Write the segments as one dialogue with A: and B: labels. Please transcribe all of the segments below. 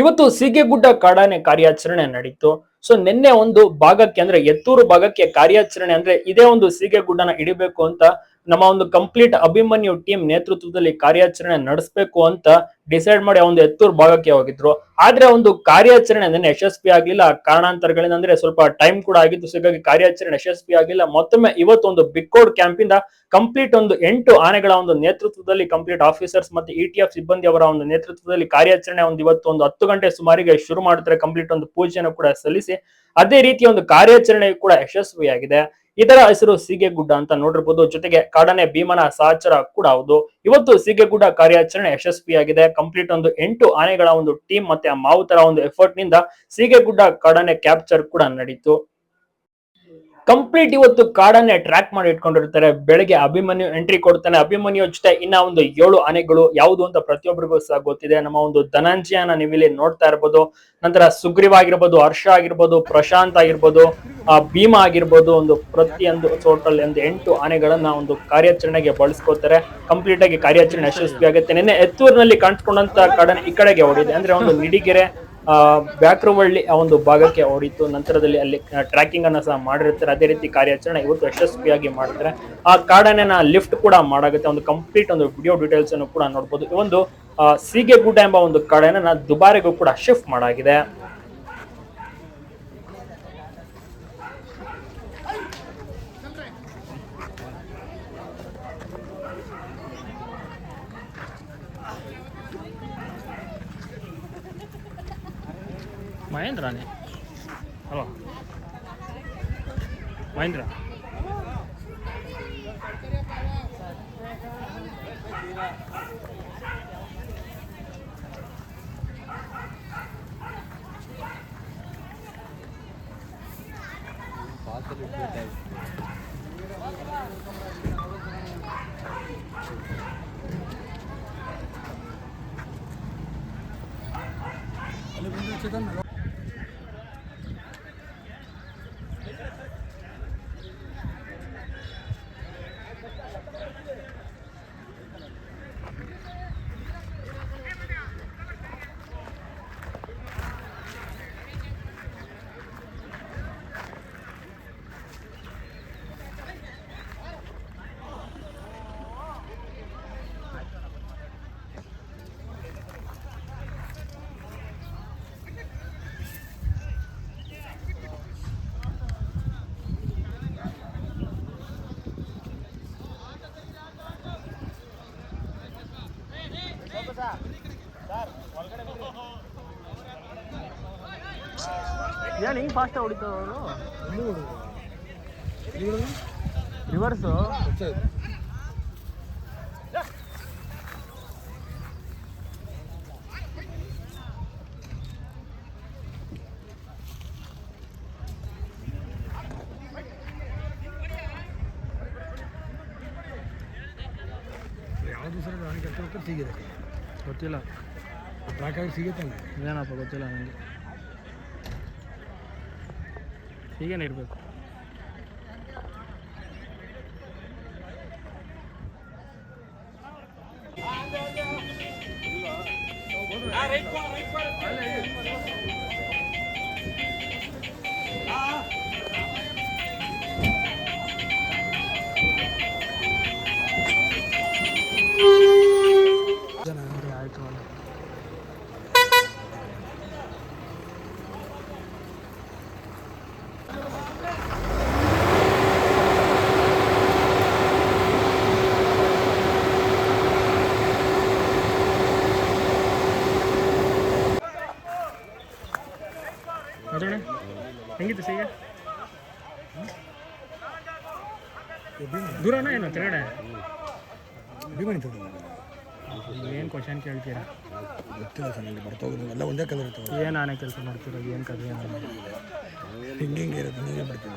A: ಇವತ್ತು ಸೀಗೆಗುಡ್ಡ ಕಾಡಾನೆ ಕಾರ್ಯಾಚರಣೆ ನಡೀತು. ಸೊ ನಿನ್ನೆ ಒಂದು ಭಾಗಕ್ಕೆ ಅಂದ್ರೆ ಎತ್ತೂರು ಭಾಗಕ್ಕೆ ಕಾರ್ಯಾಚರಣೆ ಅಂದ್ರೆ ಇದೇ ಒಂದು ಸೀಗೆ ಗುಡ್ಡನ ಹಿಡಿಬೇಕು ಅಂತ ನಮ್ಮ ಒಂದು ಕಂಪ್ಲೀಟ್ ಅಭಿಮನ್ಯು ಟೀಮ್ ನೇತೃತ್ವದಲ್ಲಿ ಕಾರ್ಯಾಚರಣೆ ನಡೆಸಬೇಕು ಅಂತ ಡಿಸೈಡ್ ಮಾಡಿ ಒಂದು ಎತ್ತೂರು ಭಾಗಕ್ಕೆ ಹೋಗಿದ್ರು. ಆದ್ರೆ ಒಂದು ಕಾರ್ಯಾಚರಣೆ ನಿನ್ನೆ ಯಶಸ್ವಿ ಆಗಲಿಲ್ಲ. ಕಾರಣಾಂತರಗಳಿಂದ ಅಂದ್ರೆ ಸ್ವಲ್ಪ ಟೈಮ್ ಕೂಡ ಆಗಿತ್ತು. ಸಿಗಾಗಿ ಕಾರ್ಯಾಚರಣೆ ಯಶಸ್ವಿ ಆಗಿಲ್ಲ. ಮತ್ತೊಮ್ಮೆ ಇವತ್ತು ಒಂದು ಬಿಕ್ಕೋಡ್ ಕ್ಯಾಂಪ್ ಇಂದ ಕಂಪ್ಲೀಟ್ ಒಂದು ಎಂಟು ಆನೆಗಳ ಒಂದು ನೇತೃತ್ವದಲ್ಲಿ ಕಂಪ್ಲೀಟ್ ಆಫೀಸರ್ಸ್ ಮತ್ತೆ ಇ ಟಿ ಎಫ್ ಸಿಬ್ಬಂದಿ ಅವರ ಒಂದು ನೇತೃತ್ವದಲ್ಲಿ ಕಾರ್ಯಾಚರಣೆ ಒಂದು ಇವತ್ತು ಒಂದು ಹತ್ತು ಗಂಟೆ ಸುಮಾರಿಗೆ ಶುರು ಮಾಡ್ತಾರೆ. ಕಂಪ್ಲೀಟ್ ಒಂದು ಪೂಜೆಯನ್ನು ಕೂಡ ಸಲ್ಲಿಸಿ ಅದೇ ರೀತಿಯ ಒಂದು ಕಾರ್ಯಾಚರಣೆ ಕೂಡ ಯಶಸ್ವಿಯಾಗಿದೆ. ಇದರ ಹೆಸರು ಸೀಗೆಗುಡ್ಡ ಅಂತ ನೋಡಿರ್ಬೋದು. ಜೊತೆಗೆ ಕಾಡನೆ ಭೀಮನ ಸಹಚರ ಕೂಡ ಹೌದು. ಇವತ್ತು ಸೀಗೆಗುಡ್ಡ ಕಾರ್ಯಾಚರಣೆ ಯಶಸ್ವಿಯಾಗಿದೆ. ಕಂಪ್ಲೀಟ್ ಒಂದು ಎಂಟು ಆನೆಗಳ ಒಂದು ಟೀಮ್ ಮತ್ತೆ ಆ ಮಾವುತರ ಒಂದು ಎಫರ್ಟ್ನಿಂದ ಸೀಗೆಗುಡ್ಡ ಕಾಡನೆ ಕ್ಯಾಪ್ಚರ್ ಕೂಡ ನಡೀತು. ಕಂಪ್ಲೀಟ್ ಇವತ್ತು ಕಾಡನ್ನೇ ಟ್ರ್ಯಾಕ್ ಮಾಡಿ ಇಟ್ಕೊಂಡಿರ್ತಾರೆ. ಬೆಳಗ್ಗೆ ಅಭಿಮನ್ಯು ಎಂಟ್ರಿ ಕೊಡ್ತಾನೆ. ಅಭಿಮನ್ಯು ಜೊತೆ ಇನ್ನ ಒಂದು ಏಳು ಆನೆಗಳು. ಯಾವುದು ಅಂತ ಪ್ರತಿಯೊಬ್ಬರಿಗೂ ಸಹ ಗೊತ್ತಿದೆ. ನಮ್ಮ ಒಂದು ಧನಂಜಯನ ನೀವಿಲ್ಲಿ ನೋಡ್ತಾ ಇರ್ಬೋದು. ನಂತರ ಸುಗ್ರೀವ್ ಆಗಿರ್ಬೋದು, ಹರ್ಷ ಆಗಿರ್ಬೋದು, ಪ್ರಶಾಂತ್ ಆಗಿರ್ಬೋದು, ಆ, ಭೀಮ ಆಗಿರ್ಬೋದು, ಒಂದು ಪ್ರತಿಯೊಂದು ಟೋಟಲ್ ಒಂದು ಎಂಟು ಆನೆಗಳನ್ನ ಒಂದು ಕಾರ್ಯಾಚರಣೆಗೆ ಬಳಸ್ಕೋತಾರೆ ಕಂಪ್ಲೀಟ್ ಆಗಿ ಕಾರ್ಯಾಚರಣೆ ಯಶಸ್ವಿ ಆಗುತ್ತೆ ನಿನ್ನೆ ಎತ್ತೂರಿನಲ್ಲಿ ಕಾಣಿಸ್ಕೊಂಡಂತ ಕಾಡನ್ ಈ ಕಡೆಗೆ ಓಡಿದೆ. ಅಂದ್ರೆ ಒಂದು ನಿಡಿಗೆರೆ ಬ್ಯಾಕ್ರವಳ್ಳಿ ಆ ಒಂದು ಭಾಗಕ್ಕೆ ಹೊಡಿತು ನಂತರದಲ್ಲಿ ಅಲ್ಲಿ ಟ್ರ್ಯಾಕಿಂಗ್ ಅನ್ನ ಸಹ ಮಾಡಿರ್ತಾರೆ. ಅದೇ ರೀತಿ ಕಾರ್ಯಾಚರಣೆ ಇವತ್ತು ಯಶಸ್ವಿಯಾಗಿ ಮಾಡ್ತಾರೆ. ಆ ಕಾಡನ್ನ ಲಿಫ್ಟ್ ಕೂಡ ಮಾಡಾಗುತ್ತೆ. ಒಂದು ಕಂಪ್ಲೀಟ್ ಒಂದು ವಿಡಿಯೋ ಡೀಟೇಲ್ಸ್ ಅನ್ನು ಕೂಡ ನೋಡಬಹುದು ಈ ಒಂದು ಸಿಗೆ ಸೀಗೆಗುಡ್ಡ ಎಂಬ ಒಂದು ಕಾಡನ್ನ ದುಬಾರಿಗೂ ಕೂಡ shift ಮಾಡಾಗಿದೆ. Myntra hello Myntra Gracias. ಏನು ಹಿಂಗೆ ಫಾಸ್ಟ್ ಹೊಡಿತಾವ ಅವರು? ರಿವರ್ಸು
B: ಯಾವುದು ಸರ್ ಕೆಲಸ ಸಿಗಿದೆ
A: ಗೊತ್ತಿಲ್ಲ.
B: ಟ್ರ್ಯಾಕ್ ಆಗಿ ಸಿಗುತ್ತಾನೆ.
A: ಏನಪ್ಪ ಗೊತ್ತಿಲ್ಲ ನನಗೆ ಹೀಗೇನೆ ಇರಬೇಕು
B: ಜನ
A: ಹೆಂಗಿತ್ತು ದೂರನ ಏನು
B: ಭೀಮನಿ
A: ಏನು ಕ್ವಶನ್ ಕೇಳ್ತೀರಾ?
B: ಗೊತ್ತಿಲ್ಲ ಸರ್ ಒಂದೇ ಕಲರ್ ಇರ್ತವೆ
A: ಏನು ಆನೆ ಕೆಲಸ ಮಾಡ್ತಿರೋದು ಏನು ಕಥೆ
B: ಹಿಂಗೆ ಹಿಂಗೆ ಇರುತ್ತೆ, ನೀವೇ ಬರ್ತೀನಿ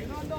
C: ಇನ್ನೊಂದು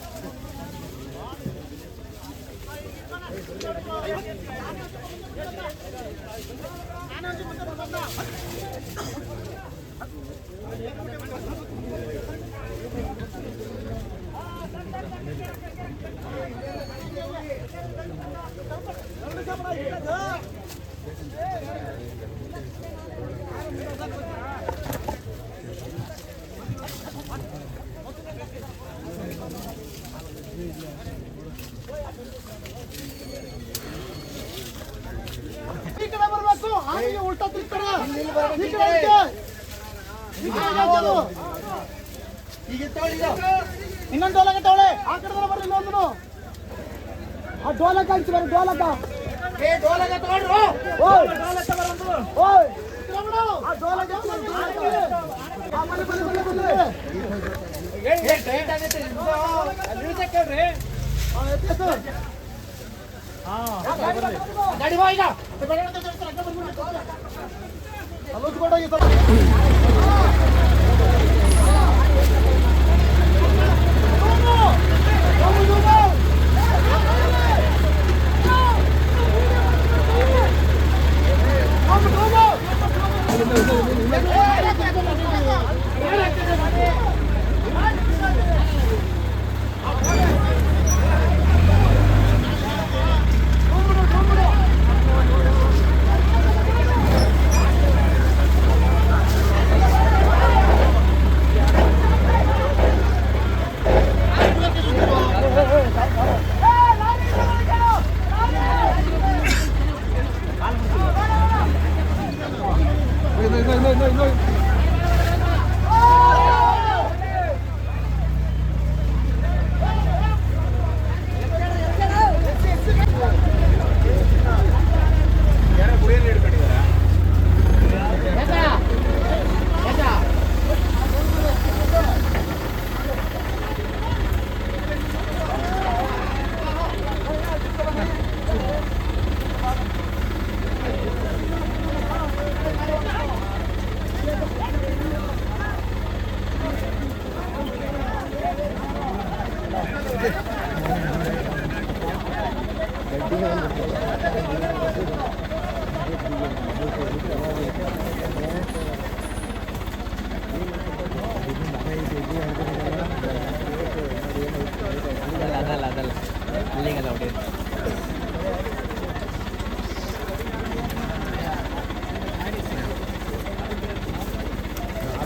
C: ಬರ್ಬೇಕು ಆನೆಗೆ ಉಲ್ಟಾ ತಿರ್ತಾರೆ ಈ ಕಡೆ ಇದಕ್ಕೆ. ಈ ಕಡೆ ಇದೆ ಅದು. ಇನ್ನೊಂದು ಡೋಲಕ ತಗೊಳ್ಳಿ ಆ ಕಡೆ ಬರ್ರಿ ಇನ್ನೊಂದು ಆ ಡೋಲಕ ಹಂಚಿ ಬರ್ರಿ ಡೋಲಕ ಓಯ್. ಓಯ್. ಆ ಡೋಲಕ ಹಂಚಿ ಬರ್ರಿ, ಡೋಲಕ. ಆ, ಎತ್ತಿ, ಎತ್ತು. ಈಗ Let's go.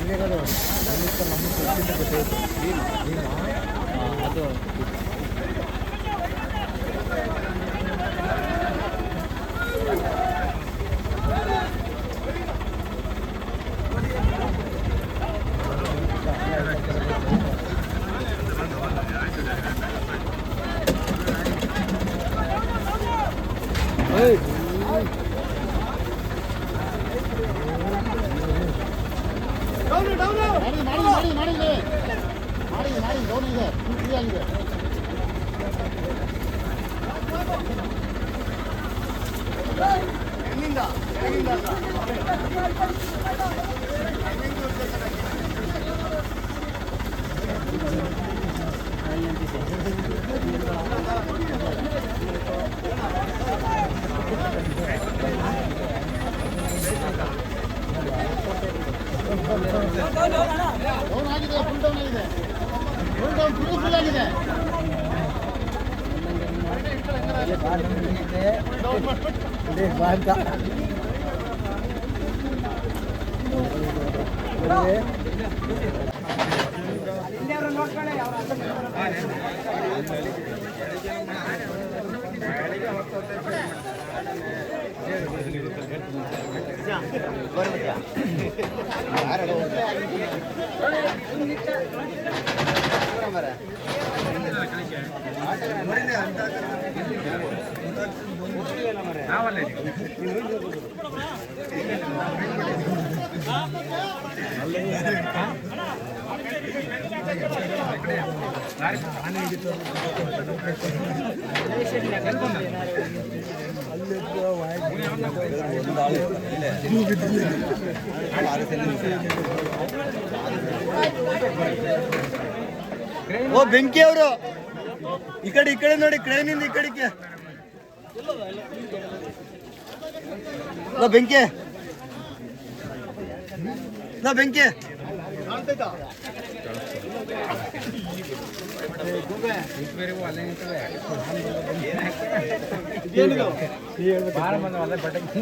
C: ಅಲ್ಲೇ ಕಡೆ ಅದು 마리 마리 네
D: 마리 마리 너
C: 네 이제 이야 이제 양인다 양인다 No, no, no, no. Down ಆಗಿದೆ. ಫುಲ್ ಡೌನ್ ಫುಲ್ ಫುಲ್ ಆಗಿದೆ ನಾವಲ್ಲ
E: ಓ ಬೆಂಕಿ ಅವರು ಈ ಕಡೆ ಈ ಕಡೆ ನೋಡಿ ಕ್ರೇನಿಂದ ಈ ಕಡೆಗೆ ಲೋ ಬೆಂಕಿ ಲೋ ಬೆಂಕಿ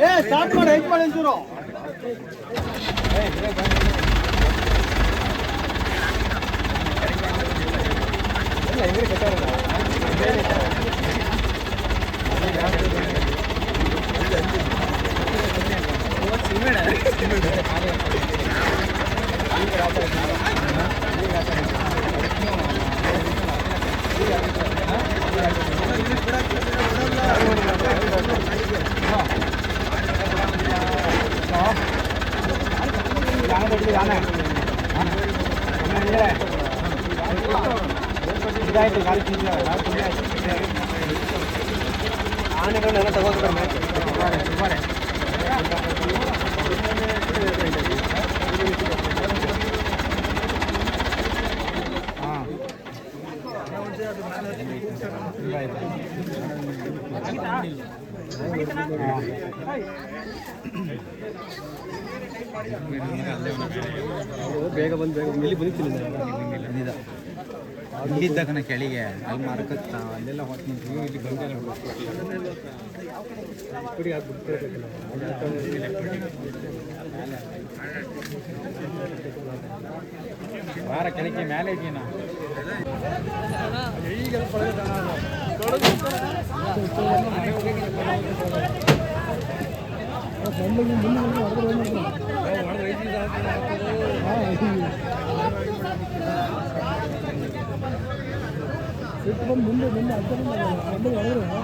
C: ಏ ಸ್ಟಾರ್ಟ್ ಮಾಡಿ ಹೆಂಗ್ ಮಾಡಿ ಒಂಚೂರು
E: இதாயிட்டு காலி
B: ಬೇಗ ಬಂದು ಬೇಗ ಇಲ್ಲಿ ಬಂದಿತ್ತಿಲ್ಲ
F: ಇಲ್ಲಿದ್ದಕನ ಕೆಳಗೆ ಅಲ್ಲಿ ಮಾರ್ಕತ್ತ ಅಲ್ಲೆಲ್ಲ ಹೊತ್ತು ನಿಂತೀವಿ ಇಲ್ಲಿ ಬಂದಿಲ್ಲ
B: ಇಪ್ಪಡಿ ಆಗ್ಬಿಡ್ತಿರ್ಬೇಕಲ್ಲ
F: ವಾರ வார கிடைக்க மேலே
C: இருக்கீங்கண்ணா முன்னே முன்னே அத்தனை வளரும்